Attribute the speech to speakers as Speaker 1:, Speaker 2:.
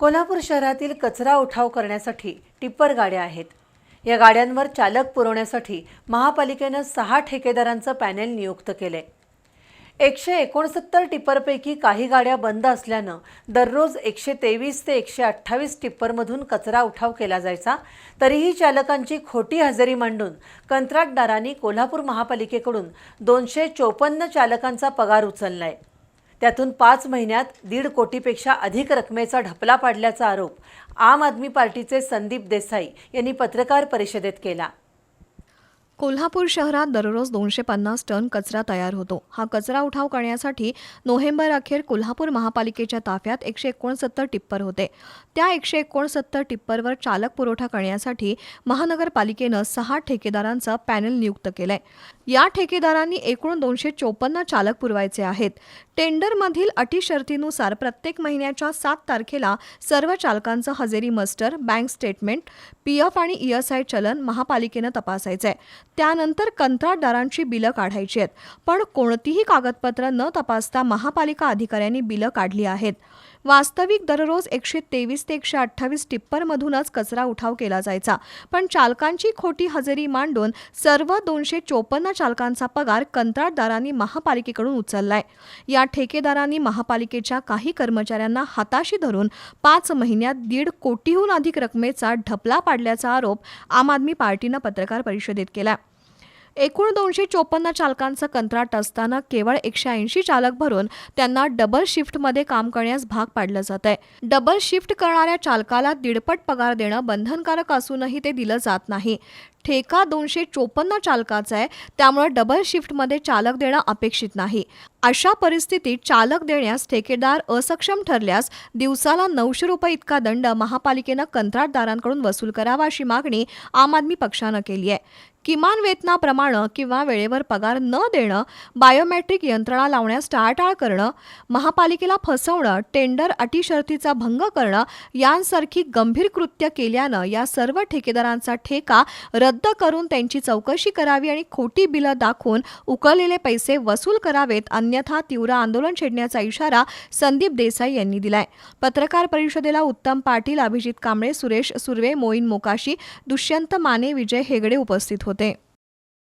Speaker 1: कोल्हापूर शहरातील कचरा उठाव करण्यासाठी टिप्पर गाड्या आहेत. या गाड्यांवर चालक पुरवण्यासाठी महापालिकेनं सहा ठेकेदारांचं पॅनेल नियुक्त केलंय. एकशे एकोणसत्तर टिप्परपैकी काही गाड्या बंद असल्यानं दररोज एकशे तेवीस ते एकशे अठ्ठावीस टिप्परमधून कचरा उठाव केला जायचा. तरीही चालकांची खोटी हजेरी मांडून कंत्राटदारांनी कोल्हापूर महापालिकेकडून दोनशे चोपन्न चालकांचा पगार उचललाय. त्यातून पाच महिन्यात दीड कोटीपेक्षा अधिक रकमेचा ढपला पाडल्याचा आरोप आम आदमी पार्टीचे संदीप देसाई यांनी पत्रकार परिषदेत केला.
Speaker 2: कोल्हापूर शहरात दररोज दोनशे पन्नास टन कचरा तयार होतो. हा कचरा उठाव करण्यासाठी नोव्हेंबर अखेर कोल्हापूर महापालिकेच्या ताफ्यात एकशे एकोणसत्तर टिप्पर होते. त्या एकशे एकोणसत्तर टिप्परवर चालक पुरवठा करण्यासाठी महानगरपालिकेनं सहा ठेकेदारांचं पॅनल नियुक्त केलंय. या ठेकेदारांनी एकूण दोनशे चोपन्न चालक पुरवायचे आहेत. टेंडरमधील अटी शर्तीनुसार प्रत्येक महिन्याच्या सात तारखेला सर्व चालकांचं हजेरी muster bank statement P F आणि ई एस आय चलन महापालिकेनं तपासायचं आहे त्यानंतर कंत्राटदारांची बिलं काढायची आहेत. पण कोणतीही कागदपत्र न तपासता महापालिका अधिकाऱ्यांनी बिलं काढली आहेत. वास्तविक दररोज एकशे तेवीस ते एकशे अठ्ठावीस टिप्परमधूनच कचरा उठाव केला जायचा. पण चालकांची खोटी हजेरी मांडून सर्व दोनशे चोपन्न चालकांचा पगार कंत्राटदारांनी महापालिकेकडून उचललाय. या ठेकेदारांनी महापालिकेच्या काही कर्मचाऱ्यांना हाताशी धरून पाच महिन्यात दीड कोटीहून अधिक रकमेचा ढपला पाडल्याचा आरोप आम आदमी पार्टीनं पत्रकार परिषदेत केला एकूण दोनशे चोपन्न चालकांचं कंत्राट असताना केवळ एकशे ऐंशी चालक भरून त्यांना डबल शिफ्टमध्ये काम करण्यास भाग पाडलं जात आहे. डबल शिफ्ट करणाऱ्या चालकाला दीडपट पगार देणं बंधनकारक असूनही ते दिलं जात नाही. ठेका दोनशे चोपन्न चालकाचा आहे त्यामुळे डबल शिफ्टमध्ये चालक देणं अपेक्षित नाही. अशा परिस्थितीत चालक देण्यास ठेकेदार असक्षम ठरल्यास दिवसाला नऊशे रुपये इतका दंड महापालिकेनं कंत्राटदारांकडून वसूल करावा अशी मागणी आम आदमी पक्षानं केली आहे. किमान वेतनाप्रमाणे किंवा वेळेवर पगार न देणं बायोमॅट्रिक यंत्रणा लावण्यास टाळाटाळ करणं महापालिकेला फसवणं टेंडर अटी शर्तीचा भंग करणं यांसारखी गंभीर कृत्य केल्यानं या सर्व ठेकेदारांचा ठेका रद्द करून त्यांची चौकशी करावी आणि खोटी बिलं दाखवून उकळलेले पैसे वसूल करावेत अन्यथा तीव्र आंदोलन छेडण्याचा इशारा संदीप देसाई यांनी दिलाय. पत्रकार परिषदेला उत्तम पाटील अभिजित कांबळे सुरेश सुर्वे मोईन मोकाशी दुष्यंत माने विजय हेगडे उपस्थित होते.